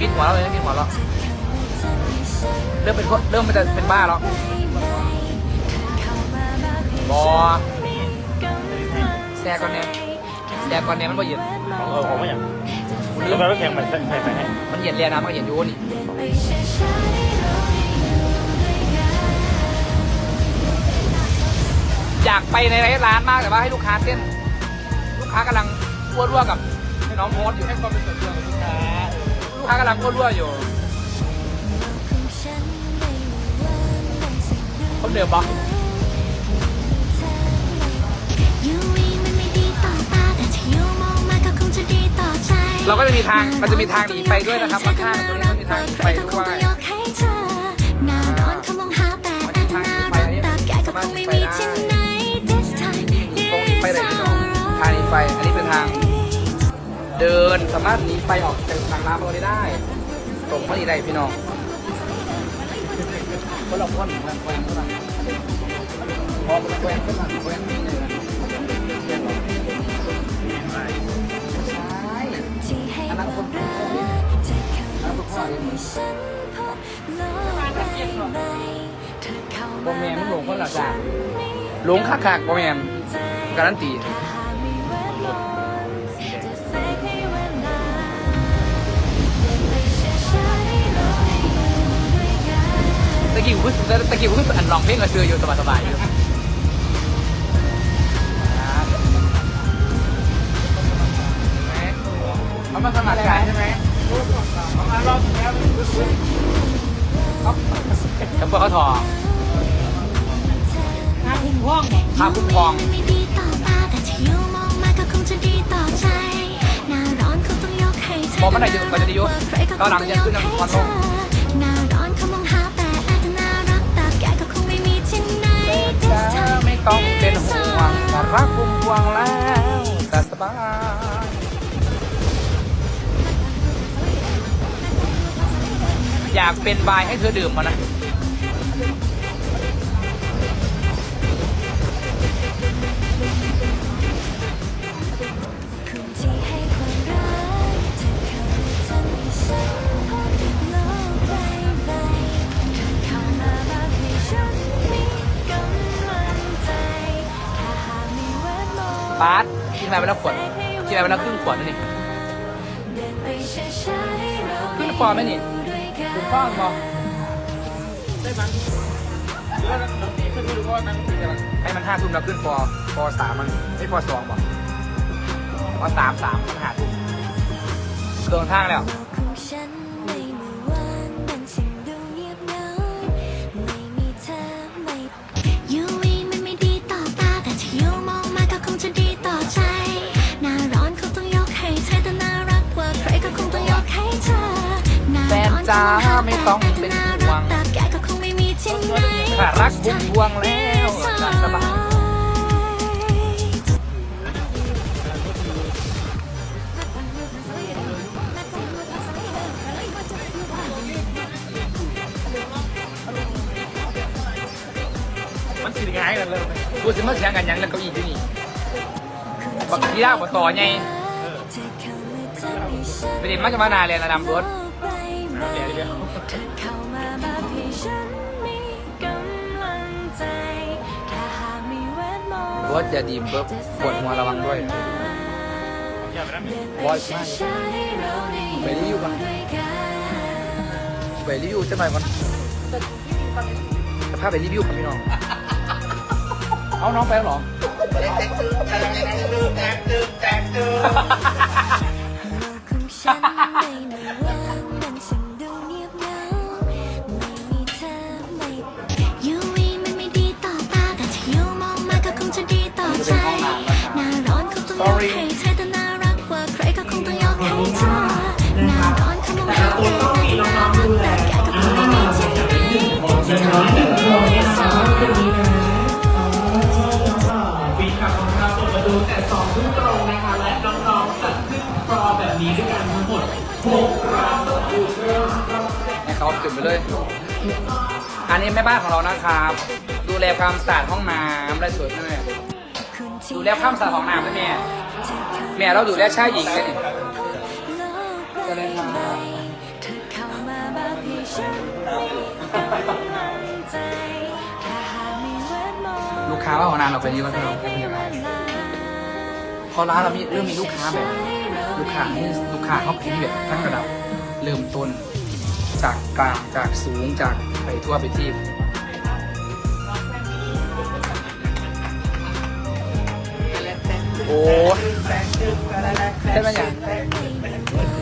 ปิดหัวเราเลยนะปิดหัวเราเริ่มเป็นคนเริ่มมันจะเป็นบ้าแล้วบอแซกก่อนเนี่ยแซกก่อนเนี่ยมันบ่เย็นเออผมไม่อยากแล้วแปลว่าแข่งใหม่ใส่ใส่ใส่ให้มันเย็นเรียนน้ำมันก็เย็นอยู่นี่อยากไปในร้านมากแต่ว่าให้ลูกค้าเต้น ลูกค้ากำลังอ้วนรั่วกับให้น้องโพสอยู่ให้ความเป็นส่วนตัวกับลูกค้าลูก ค้ากำลังอ้วนรั่วอยู่คนเดิมปะยูวีมันไม่ดีต่อตาแต่ถ้ายูมองมาก็คงจะดีต่อใจเราก็จะมีทาง มันจะมีทางหนีไฟด้วยนะครับข้างๆตรงนี้มันมีทางหนีไฟด้วยหน้าร้อนเขามองหาแต่แอดน่ารักแต่แกก็คงไม่มีที่ไหน this time ตรงหนีไฟไหนพี่น้องทางหนีไฟ อันนี้เป็นทาง เดินสามารถหนีไฟออกจากทางร้านเราได้ตรงมาดีได้พี่น้องคนเราคนนะแหวนคนนั้นพอแหวนคนนั้นแหวนนี่เลยนะใช่ที่ให้ความรักจะเข้ามาทำให้ฉันพ่อบอมาแมนมันหลงคนละจ้าหลงคักคักๆบอแมนการันตี ตะกี้ผมตะกี้ผมอันลองเพลงกระเชืออยู่สบายๆอยู่เขามาสมัครใจใช่ไหมเขามารอบแล้วกับพวกเขาทอค่าคุ้มครองค่าคุ้มครองไม่ดีต่อตาแต่ถ้าอยู่มองมาก็คงจะดีอใจหน้าร้อนเขาต้องยกให้เธอมองเมื่อไหร่จะจะได้ยกตอนหลังจะขึ้นทางคอนโด ต้องเป็นห่วงแต่รักคุ้มควงแล้วแต่สบายอยากเป็นบายให้เธอดื่มมานะ ปาร์ตกินอะไรไปแล้วขวดกินอะไรไปแล้วครึ่งขวดนั่นนี่เดินไปช้าๆให้เราขึ้นฟอร์มไหมนี่ด้วยกันคุณพ่อมองให้มันห้าทุ่มแล้วขึ้นฟอร์ฟอร์สามมันไม่ฟอร์สองบอกฟอร์สามสามมันหาทุ่มเกินทางแล้ว จ้าไม่ต้องเป็นห่วงแกก็คงไม่มีที่ไหนถ้ารักพุ่มพวงแล้วสบายมันสิง่ายกันเลยกูสิมาเสียงกันยังแล้วเก้าอี้ที่นี่บักที่ากกว่าต่อไงไปเด็นมักจะมานานเลยนะดำรถ เดี๋ยวเดี๋ยว เธอเข้ามาบอกให้ฉันมีกำลังใจ แค่หากมีเวทมนต์ รถอย่าดีมเบิบปวดหัวระวังด้วย อย่าไปนั่นบอยมากไปรีวิวก่อน ไปรีวิวจะหน่อยก่อนจะพาไปรีวิวครับพี่น้อง เอาน้องไปแล้วเหรอของฉันในเมื่อวานมัน เราเปิดประตูแต่สองทุ่มตรงนะคะ และน้องๆจะขึ้นรอแบบนี้ด้วยกันทั้งหมดหกรอบให้เขาขึ้นไปเลย อันนี้แม่บ้านของเรานะครับ ดูแลความสะอาดห้องน้ำและสวยด้วยดูแลความสะอาดของน้ำด้วยแม่แม่เราดูแลชายหญิงเลยนี่ก็เลยทำมาแบบให้ฉันมีกำลังใจถ้าหากมีเวทมนต์ลูกค้าว่าของนานเราไปนี้ว่าเราเป็นยังไงเพราะร้านเรามีเริ่มมีลูกค้าแบบ ลูกค้าที่ลูกค้าเขาพิมพ์แบบทั้งระดับเริ่มต้นจากกลางจากสูงจากไปทั่วไปที่โอ้ใช่ไหมอย่าง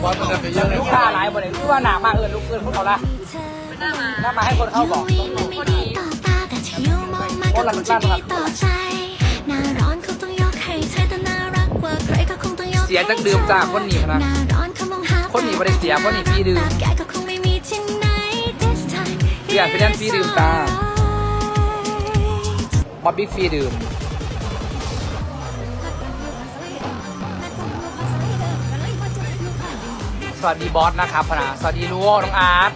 บอสมันจะไปเยอะเลยลูกค้าหลายบ่เลยที่ว่าหนามากเอินลูกเอินพวกเขาละหน้ามาหน้ามาให้คนเข้าบอกอยู่มันไม่ดีต่อตาแต่ถ้าอยู่มองมาก็คงจ เสียจากดื่มจากคนหนีพนะหน้าร้อนเขามองหาคนหนีบ่ได้เสียคนหนีฟรีดื่มแกก็คงไม่มีที่ไหน this time เสียไปเล่นฟรีดื่มตาบอบบี้ฟรีดื่มสวัสดีบอสนะครับพนะสวัสดีลูกน้องอาร์ต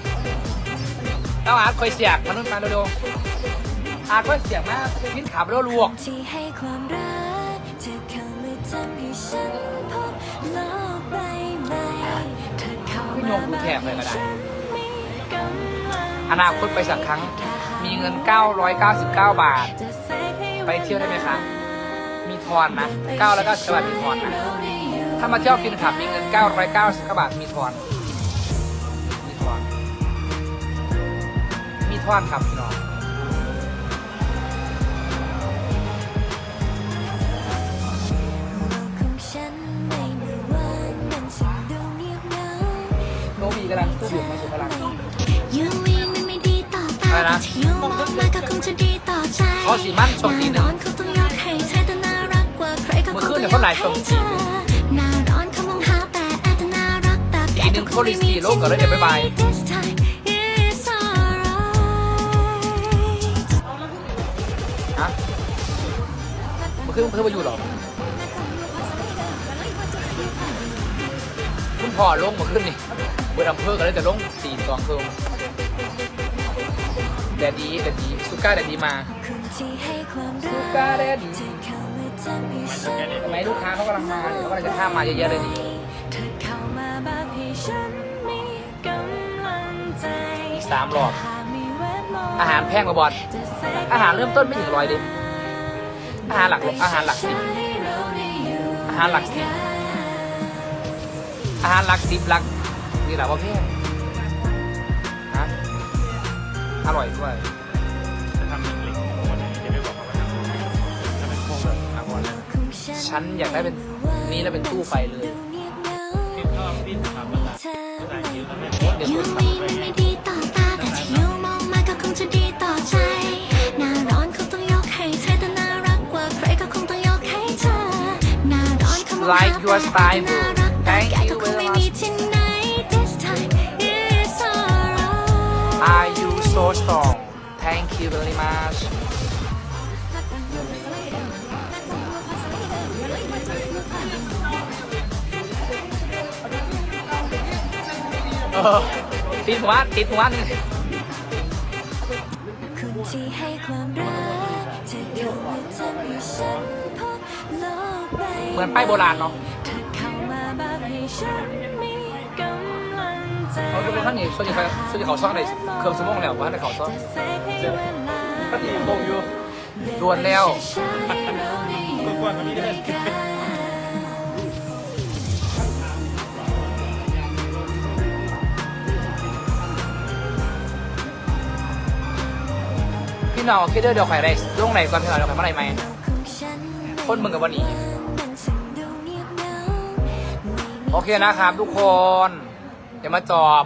น้องอาร์ตคอยเสียกมานุ่นมาเร็วๆอาร์ตคอยเสียกมากพิ้นขับแล้วลวก ฉันพบโลกใบใหม่เธอเข้าขึ้นโยมางกูแถบเลยก็ได้ อนาคตไปสักครั้ง มีเงิน 999 บาท ไปเที่ยวได้ไหมคะ มีทอนนะ999บาทมีทอนนะ ถ้ามาเที่ยวฟินขับมีเงิน 999 บาทมีทอน มีทอน มีทอนครับพี่น้อง ลังตู้ดื่มมาสุพลังยูวีไม่ดีต่อตาอะไรนะแต่ยูมองมาก็คงจะดีต่อใจอ๋อสีมั่นชมดีหนึ่งหาร้อนเขาต้องยกให้เธอน่ารักกว่าใครก็คงเมื่อคืนเนี่ยเขาไลฟ์ชมเธสีอหนึ่งหน้าร้อนเขามองหาแต่แอบแต่น่ารักแบบอีกหนึ่งเขาลิสตีโลกก่อนแล้วเดี๋ยวบ๊ายบายฮะเมื่อคืนเพิ่งมาอยู่หรอคุณพ่อลงเมื่อคืนนี่ เบิร์ดอำเภอกันเลยแต่ลงสี่สองเพิ่มแดดดีแดดดีสุก้าแดดดีมาสุก้าแดดดีทำไมลูกค้าเขากำลังมาเนี่ยเขากำลังจะข้ามมาเยอะๆเลยนี่เธอเข้ามหลอีกสามรอาหารแพงกว่าบอลจะเสอาหารเริ่มต้นไม่ถึงร้อยดิอาหารหลักอาหารหลักสิบอาหารหลักสิบอาหารหลักสิบหลัก นี่แหละว่าแพงฮะอร่อยด้วยจะทำเป็นเหล็กวันนี้จะไม่บอกว่าทำถ้าเป็นพวกแบบอาบอลนะของฉันอยากได้เป็นนี่แล้วเป็นตู้ไฟเลยดูเงียบเหงาที่ชอบที่ทำภาษาเธอภาษาไม่จีนทำให้เดี๋ยวยูคุณวีมันไม่ดีต่อตาแต่ถ้ายูมองมาก็คงจะดีต่อใจหน้าร้อนเขาต้องยกให้เธอแต่น่ารักกว่าใครก็คงต้องยกให้เธอหน้าร้อนเขามองหา Like your style แต่น่ารักแต่ Thank แก you ก็คง very ไม่ much Are you so strong Thank you very much เออติดหัวติดหัวหนึงคนที่ให้ความรักจะเข้ามาทำให้ฉันพบโลกใบเหมือนป้ายโบราณเนาะ ทุกคนท่านนี่ส่วนใหญ่ส่วนใหญ่เขาซ่อนในเครื่องสมองแล้วว่าให้เขาซ่อนจะเสกให้เวลาปฏิบัติอยู่ด่วนแล้วใช้เราได้อก็ยู่กว้างกว่านี้ได้กันพี่น้องคิดเดี๋ยวใครได้ลงไหนก่อนพี่น้องเดี๋ยวใครมาไหนไหมของฉันคนมึงกับวันนี้มันฉันดูเงียบเหงาโอเคนะครับทุกคน เดี๋ยวมาจอบ